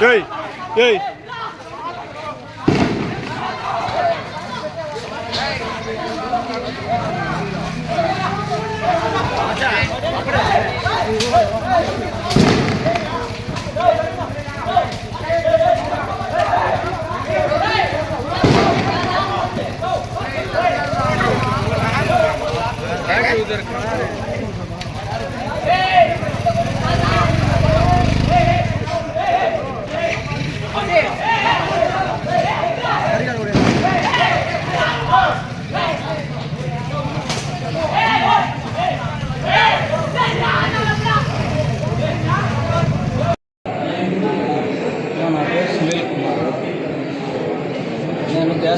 Đi, đi. Thank you.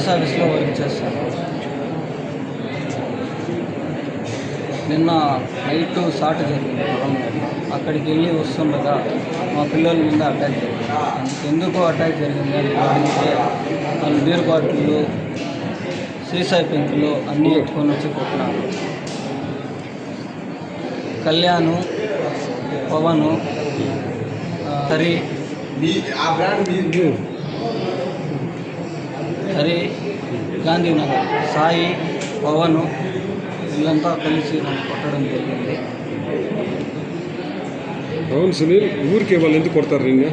ఆఫీస్లో work చేస్తాను నిన్న నైట్ షార్ట్ జరిగింది పొలంలో అక్కడికి వెళ్ళి వస్తుండగా మా పిల్లల మీద అటాక్ జరిగింది. ఎందుకు అటాక్ జరిగింది అని అడిగితే వాళ్ళు బీర్ బాటిళ్ళు సీసాయి పెంకులు అన్నీ ఎత్తుకొని వచ్చి కొట్టినారు. కళ్యాణు పవను హరి గాంధీనగర్. సాయి పవన్ వీళ్ళంతా కలిసి నన్ను కొట్టడం జరిగింది. అవును సునీల్ ఊరికి వాళ్ళు ఎందుకు కొడతారు నిన్ను?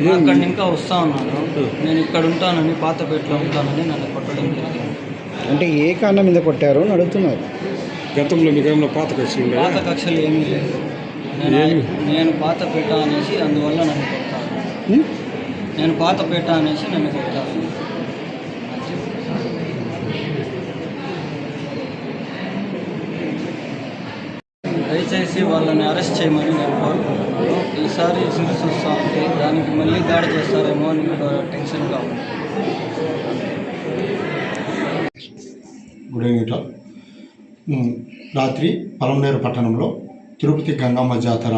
నేను అక్కడి ఇంకా వస్తా ఉన్నాను. నేను ఇక్కడ ఉంటానని పాతపేటలో ఉంటానని నన్ను కొట్టడం జరిగింది. అంటే ఏ కారణం మీద కొట్టారు అని అడుగుతున్నారు. గతంలో మీకు ఏమైనా పాత కక్షలు ఉన్నాయా? పాత కక్షలు ఏమీ లేవు. నేను ఏమి? నేను పాతపేట అనేసి అందువల్ల నన్ను కొడతాను ఉం? నేను పాతపేట అనేసి నన్ను కొడతాను చేసి వాళ్ళని అరెస్ట్ చేయమని నేను కోరుకుంటున్నాను. ఈసారి సిరీస్ వస్తూ ఉంటే దానికి మళ్ళీ దాడి చేస్తారేమో అని కూడా టెన్షన్గా ఉంది. గుడ్ ఈవినింగ్ టాల్. రాత్రి పలమనేరు పట్టణంలో తిరుపతి గంగమ్మ జాతర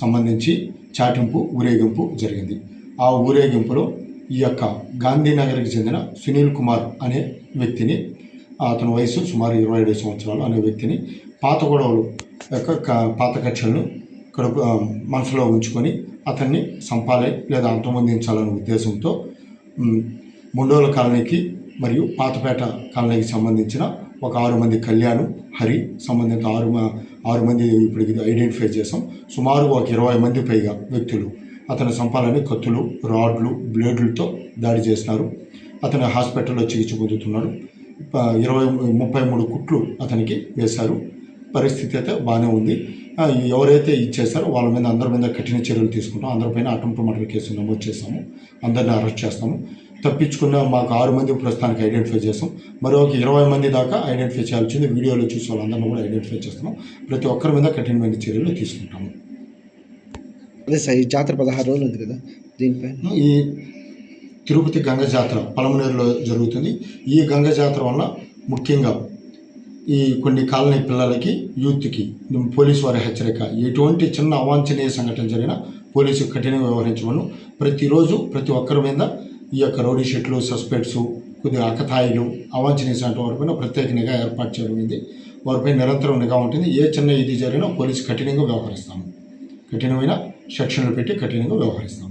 సంబంధించి చాటింపు ఊరేగింపు జరిగింది. ఆ ఊరేగింపులో ఈ యొక్క గాంధీనగర్కి చెందిన సునీల్ కుమార్ అనే వ్యక్తిని అతని వయసు సుమారు ఇరవై ఏడు సంవత్సరాలు అనే వ్యక్తిని పాత గొడవలు యొక్క పాత కక్షలను కడుపు మనసులో ఉంచుకొని అతన్ని సంపాలి లేదా అంతమొందించాలనే ఉద్దేశంతో ముండోల కాలనీకి మరియు పాతపేట కాలనీకి సంబంధించిన ఒక ఆరు మంది కళ్యాణ్ హరి సంబంధిత ఆరు ఆరు మంది ఇప్పటికి ఐడెంటిఫై చేసాం సుమారు ఒక ఇరవై మంది పైగా వ్యక్తులు అతను సంపాలని కత్తులు రాడ్లు బ్లేడ్లతో దాడి చేసినారు. అతను హాస్పిటల్లో చికిత్స పొందుతున్నాడు. ఇరవై ముప్పై మూడు కుట్లు అతనికి వేశారు. పరిస్థితి అయితే బాగానే ఉంది. ఎవరైతే ఇచ్చేసారో వాళ్ళ మీద అందరి మీద కఠిన చర్యలు తీసుకుంటాం. అందరిపైన అటెంప్ట్ మర్డర్ కేసు నమోదు చేస్తాము అందరిని అరెస్ట్ చేస్తాము. తప్పించుకున్న మాకు ఆరు మంది ప్రస్తుతానికి ఐడెంటిఫై చేస్తాం మరొక ఇరవై మంది దాకా ఐడెంటిఫై చేయాల్సింది వీడియోలో చూసి వాళ్ళందరినీ కూడా ఐడెంటిఫై చేస్తున్నాం. ప్రతి ఒక్కరి మీద కఠినమైన చర్యలు తీసుకుంటాము. అదే సార్ ఈ జాతర పదహారు రోజులు ఉంది కదా దీనిపైన? ఈ తిరుపతి గంగ జాతర పలమనేరులో జరుగుతుంది. ఈ గంగ జాతర వల్ల ముఖ్యంగా ఈ కొన్ని కాలనీ పిల్లలకి యూత్కి పోలీసు వారి హెచ్చరిక. ఎటువంటి చిన్న అవాంఛనీయ సంఘటన జరిగినా పోలీసు కఠినంగా వ్యవహరించమను. ప్రతిరోజు ప్రతి ఒక్కరి మీద ఈ యొక్క రౌడీ షీట్లు సస్పెక్ట్స్ కొద్దిగా అకతాయిలు అవాంఛనీయ సంఘటన వారిపైన ప్రత్యేక నిఘా ఏర్పాటు చేయడం వారిపై నిరంతరం నిఘా ఉంటుంది. ఏ చిన్న ఇది జరిగినా పోలీసు కఠినంగా వ్యవహరిస్తాము. కఠినమైన సెక్షన్లు పెట్టి కఠినంగా వ్యవహరిస్తాము.